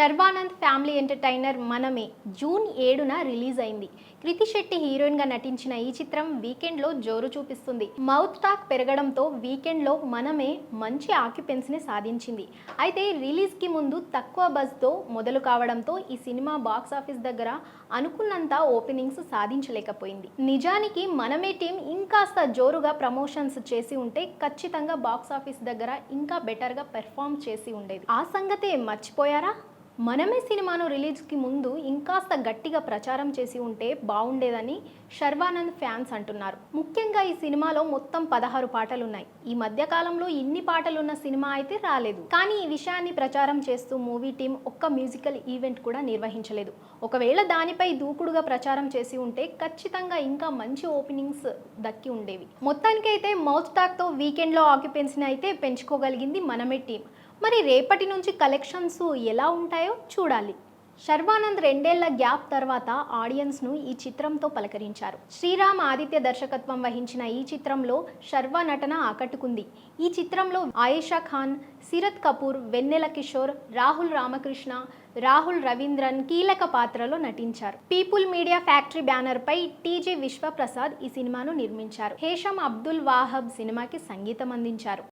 Sharwanand family entertainer Manamey. June ఏడున release అయింది. కృతి శెట్టి హీరోయిన్గా నటించిన ఈ చిత్రం వీకెండ్లో జోరు చూపిస్తుంది. మౌత్ టాక్ పెరగడంతో వీకెండ్లో మనమే మంచి ఆక్యుపెన్సీని సాధించింది. అయితే రిలీజ్కి ముందు తక్కువ బజ్తో మొదలు కావడంతో ఈ సినిమా బాక్స్ ఆఫీస్ దగ్గర అనుకున్నంత ఓపెనింగ్స్ సాధించలేకపోయింది. నిజానికి మనమే టీం ఇంకాస్త జోరుగా ప్రమోషన్స్ చేసి ఉంటే ఖచ్చితంగా బాక్స్ ఆఫీస్ దగ్గర ఇంకా బెటర్గా పెర్ఫామ్ చేసి ఉండేది. ఆ సంగతే మర్చిపోయారా? మనమే సినిమాను రిలీజ్కి ముందు ఇంకాస్త గట్టిగా ప్రచారం చేసి ఉంటే బాగుండేదని శర్వానంద్ ఫ్యాన్స్ అంటున్నారు. ముఖ్యంగా ఈ సినిమాలో మొత్తం పదహారు పాటలు ఉన్నాయి ఈ మధ్య కాలంలో ఇన్ని పాటలున్న సినిమా అయితే రాలేదు. కానీ ఈ విషయాన్ని ప్రచారం చేస్తూ మూవీ టీం ఒక్క మ్యూజికల్ ఈవెంట్ కూడా నిర్వహించలేదు. ఒకవేళ దానిపై దూకుడుగా ప్రచారం చేసి ఉంటే ఖచ్చితంగా ఇంకా మంచి ఓపెనింగ్స్ దక్కి ఉండేవి. మొత్తానికైతే మౌత్ టాక్తో వీకెండ్లో ఆక్యుపెన్సీని అయితే పెంచుకోగలిగింది మనమే టీం. మరి రేపటి నుంచి కలెక్షన్స్ ఎలా ఉంటాయో చూడాలి. శర్వానంద్ రెండేళ్ళ గ్యాప్ తర్వాత ఆడియన్స్ను ఈ చిత్రంతో పలకరించారు. శ్రీరామ్ ఆదిత్య దర్శకత్వం వహించిన ఈ చిత్రంలో శర్వా నటన ఆకట్టుకుంది. ఈ చిత్రంలో ఆయేషా ఖాన్ సిరత్ కపూర్ వెన్నెల కిషోర్ రాహుల్ రామకృష్ణ రాహుల్ రవీంద్రన్ కీలక పాత్రలో నటించారు. పీపుల్ మీడియా ఫ్యాక్టరీ బ్యానర్ పై టీజే విశ్వప్రసాద్ ఈ సినిమాను నిర్మించారు. హేషం అబ్దుల్ వాహబ్ సినిమాకి సంగీతం అందించారు.